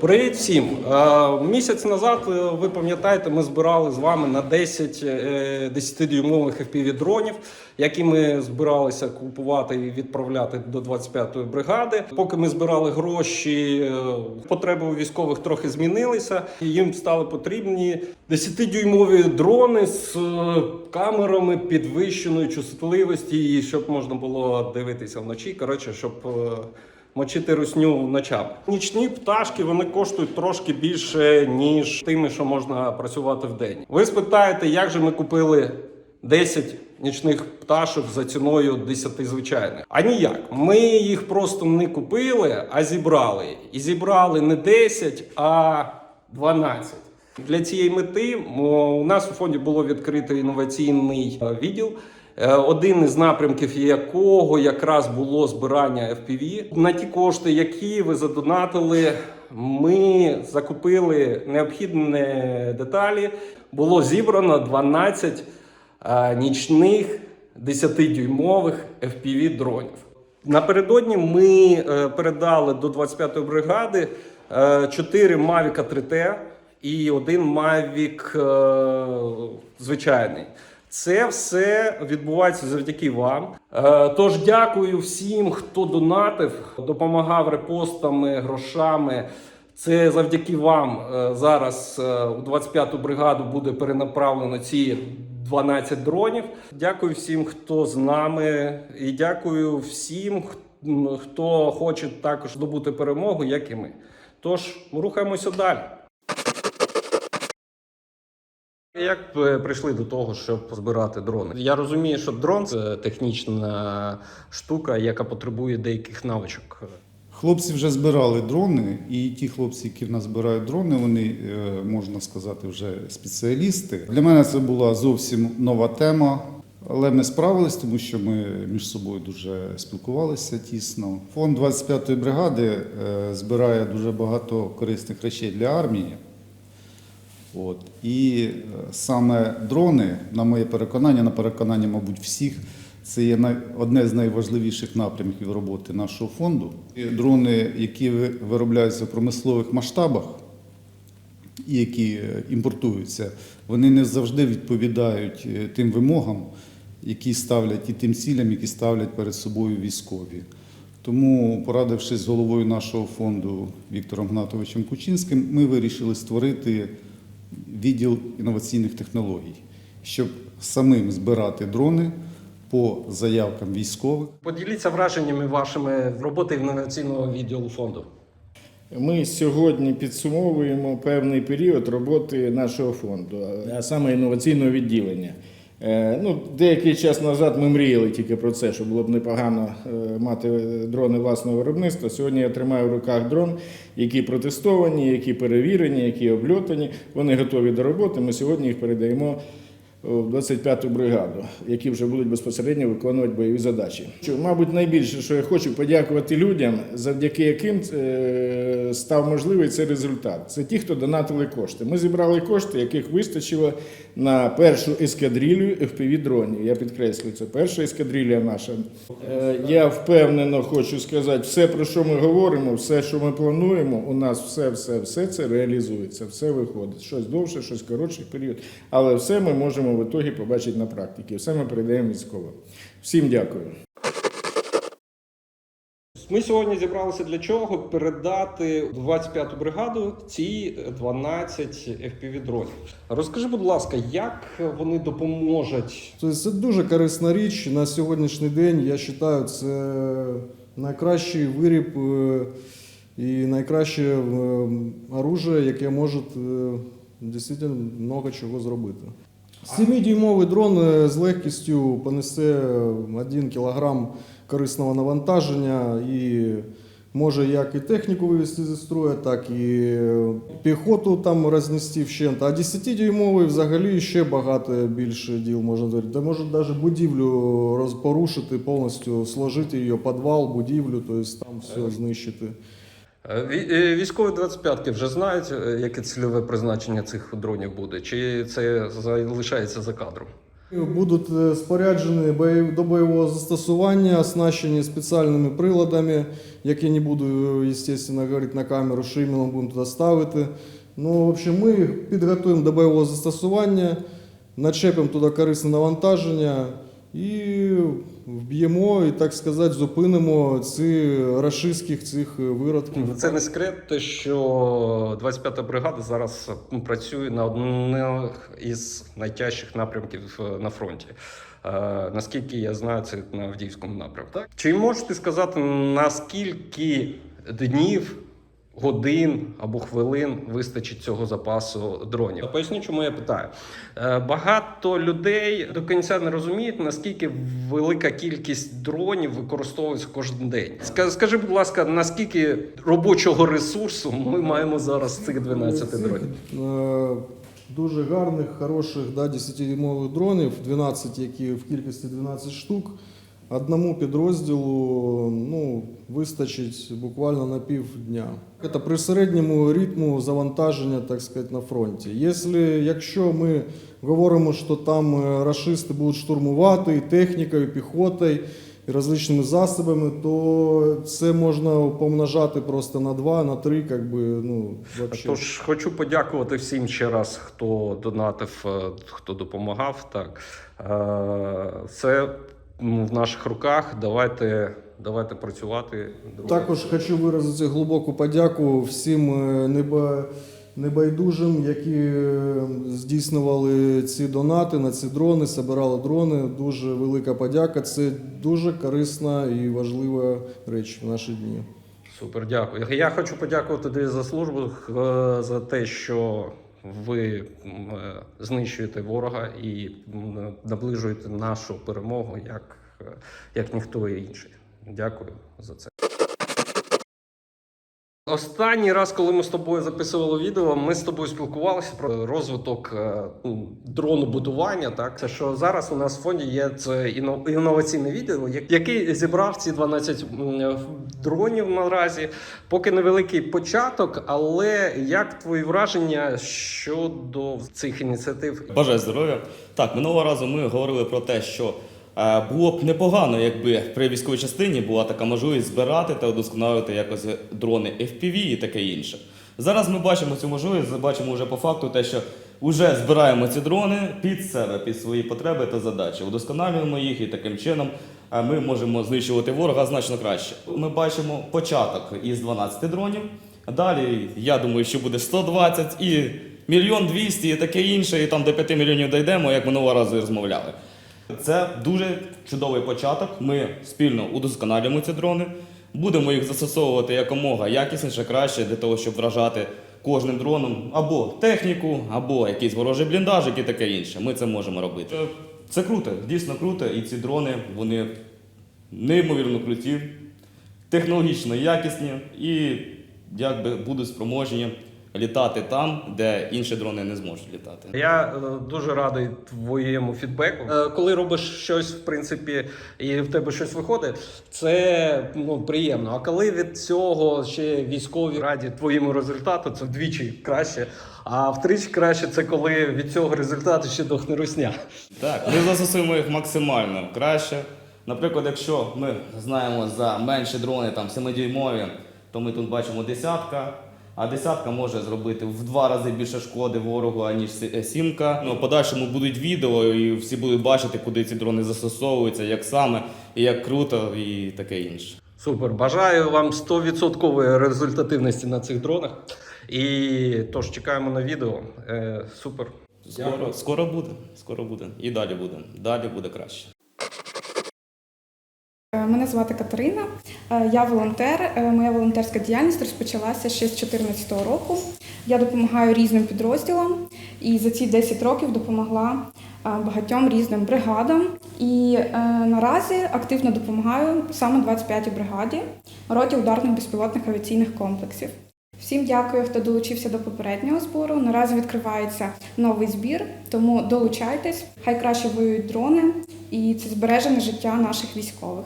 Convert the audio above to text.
Привіт всім! Е, Місяць назад, е, ви пам'ятаєте, ми збирали з вами на 10 е, 10-дюймових FPV дронів, які ми збиралися купувати і відправляти до 25-ї бригади. Поки ми збирали гроші, е, потреби у військових трохи змінилися. Їм стали потрібні 10-дюймові дрони з е, камерами підвищеної чутливості, і щоб можна було дивитися вночі. Коротше, щоб е, мочити русню ночами. Нічні пташки вони коштують трошки більше, ніж тими, що можна працювати в день. Ви спитаєте, як же ми купили 10 нічних пташок за ціною 10 звичайних? А ніяк. Ми їх просто не купили, а зібрали. І зібрали не 10, а 12. Для цієї мети у нас у фонді було відкрито інноваційний е, відділ. Е, Один із напрямків якого якраз було збирання FPV. На ті кошти, які ви задонатили, ми закупили необхідні деталі. Було зібрано 12 е, нічних 10-дюймових FPV дронів. Напередодні ми е, передали до 25-ї бригади 4 Mavic 3T і один Mavic звичайний. Це все відбувається завдяки вам. Е, Тож дякую всім, хто донатив, допомагав репостами, грошами. Це завдяки вам е, зараз е, у 25-ту бригаду буде перенаправлено ці 12 дронів. Дякую всім, хто з нами, і дякую всім, хто хоче також здобути перемогу, як і ми. Тож рухаємося далі. Як прийшли до того, щоб збирати дрони? Я розумію, що дрон це технічна штука, яка потребує деяких навичок. Хлопці вже збирали дрони, і ті хлопці, які в нас збирають дрони, вони е, можна сказати вже спеціалісти. Для мене це була зовсім нова тема. Але ми справились, тому що ми між собою дуже спілкувалися тісно. Фонд 25-ї бригади е, збирає дуже багато корисних речей для армії. От. І е, саме дрони, на моє переконання, на переконання, мабуть, всіх, це є одне з найважливіших напрямків роботи нашого фонду. Дрони, які виробляються в промислових масштабах і які е, імпортуються, вони не завжди відповідають е, тим вимогам, які ставлять і тим цілям, які ставлять перед собою військові. Тому, порадившись з головою нашого фонду Віктором Гнатовичем Кучинським, ми вирішили створити відділ інноваційних технологій, щоб самим збирати дрони по заявкам військових. Поділіться враженнями вашими роботи інноваційного відділу фонду. Ми сьогодні підсумовуємо певний період роботи нашого фонду, а саме інноваційного відділення. Е, Ну, деякий час назад ми мріяли тільки про це, що було б непогано е, мати дрони власного виробництва. Сьогодні я тримаю в руках дрон, які протестовані, які перевірені, які обльотані. Вони готові до роботи. Ми сьогодні їх передаємо в 25-ту бригаду, які вже будуть безпосередньо виконувати бойові задачі. Що, мабуть, найбільше, що я хочу подякувати людям, завдяки яким е, став можливий цей результат. Це ті, хто донатили кошти. Ми зібрали кошти, яких вистачило на першу ескадрилю fpv дронів. Я підкреслюю, це перша ескадрилля наша. Е, Я впевнено хочу сказати, все, про що ми говоримо, все, що ми плануємо, у нас все, все, все це реалізується, все виходить. Щось довше, щось коротший період. Але все ми можемо в ітогі побачити на практиці. Все ми передаємо військовим. Всім дякую. Ми сьогодні зібралися для чого? Передати 25-ту бригаду ці 12 FPV дронів. Розкажи, будь ласка, як вони допоможуть? Тобто це дуже корисна річ. На сьогоднішній день я вважаю, це найкращий виріб е, і найкраще е, оружие, яке може е, дійсно багато чого зробити. 7-дюймовий дрон з легкістю понесе 1 кг корисного навантаження і може як і техніку вивести зі строю, так і піхоту там рознести вщент. А 10-дюймовий взагалі ще багато більше діл можна зробити. Де може навіть будівлю роз- порушити, повністю сложити її, підвал, будівлю, тобто там все знищити. Е, е, Військові 25-ки вже знають, е, яке цільове призначення цих дронів буде, чи це залишається за кадром? Будуть е, споряджені до бойового застосування, оснащені спеціальними приладами, які не буду, звісно, говорити на камеру, що іменно будемо туди ставити. Ну, в общем, ми їх підготуємо до бойового застосування, начепимо туди корисне навантаження і вб'ємо і, так сказати, зупинимо ці рашистських цих виродків. Це не секрет, те, що 25-та бригада зараз працює на одних із найтяжчих напрямків е, на фронті. Е, наскільки я знаю, це на Авдіївському напрямку. Так? Чи можете сказати, наскільки днів, годин або хвилин вистачить цього запасу дронів? Поясню, чому я питаю. Е, Багато людей до кінця не розуміють, наскільки велика кількість дронів використовується кожен день. Скажи, будь ласка, наскільки робочого ресурсу ми маємо зараз з цих 12 дронів? е, Дуже гарних, хороших да, 10-дюймових дронів, 12, які в кількості 12 штук. Одному підрозділу ну, вистачить буквально на півдня. Це при середньому ритму завантаження, так сказати, на фронті. Якщо, якщо ми говоримо, що там е, рашисти будуть штурмувати і технікою, і піхотою, і различними засобами, то це можна помножати просто на два, на три, как би, ну, вообще. Тож хочу подякувати всім ще раз, хто донатив, е, хто допомагав. Так Е, це в наших руках. Давайте, давайте працювати. друзі. Також хочу виразити глибоку подяку всім е, неба- небайдужим, які е, здійснювали ці донати на ці дрони, збирали дрони. Дуже велика подяка. Це дуже корисна і важлива реч в наші дні. Супер, дякую. Я хочу подякувати тобі за службу, е, за те, що ви е, знищуєте ворога і наближуєте нашу перемогу як, е, як ніхто інший. Дякую за це. Останній раз, коли ми з тобою записували відео, ми з тобою спілкувалися про розвиток е, ну, дронобудування. Так це що зараз у нас в фонді є це інноваційне відео, який зібрав ці 12 дронів наразі. Поки невеликий початок, але як твої враження щодо цих ініціатив? Бажаю здоров'я. Так, минулого разу ми говорили про те, що було б непогано, якби при військовій частині була така можливість збирати та удосконалювати якось дрони FPV і таке інше. Зараз ми бачимо цю можливість, бачимо вже по факту те, що вже збираємо ці дрони під себе, під свої потреби та задачі. Удосконалюємо їх і таким чином ми можемо знищувати ворога значно краще. Ми бачимо початок із 12 дронів. Далі, я думаю, що буде 120 і мільйон 200 і таке інше, і там до 5 мільйонів дійдемо, як минулого разу розмовляли. Це дуже чудовий початок. Ми спільно удосконалюємо ці дрони, будемо їх застосовувати якомога якісніше, краще для того, щоб вражати кожним дроном або техніку, або якийсь ворожий бліндажик і таке інше. Ми це можемо робити. Е, Це круто, дійсно круто, і ці дрони вони неймовірно круті, технологічно якісні і якби будуть спроможні літати там, де інші дрони не зможуть літати. Я е, дуже радий твоєму фідбеку. Е, коли робиш щось, в принципі, і в тебе щось виходить, це ну приємно. А коли від цього ще військові раді твоєму результату, це вдвічі краще. А втричі краще це коли від цього результату ще дохне русня. Так, ми застосуємо їх максимально краще. Наприклад, якщо ми знаємо за менші дрони, там 7-дюймові, то ми тут бачимо десятка. А десятка може зробити в два рази більше шкоди ворогу, аніж е, сімка. Ну, в подальшому будуть відео, і всі будуть бачити, куди ці дрони застосовуються, як саме, і як круто, і таке інше. Супер. Бажаю вам 100% результативності на цих дронах. І тож чекаємо на відео. Е, супер. Скоро, скоро буде, скоро буде. І далі буде. Далі буде краще. Е, Мене звати Катерина, я волонтер. Е, Моя волонтерська діяльність розпочалася ще з 2014 року. Я допомагаю різним підрозділам і за ці 10 років допомогла е, багатьом різним бригадам. І е, наразі активно допомагаю саме 25-й бригаді роті ударних безпілотних авіаційних комплексів. Всім дякую, хто долучився до попереднього збору. Наразі відкривається новий збір, тому долучайтесь. Хай краще воюють дрони, і це збережене життя наших військових.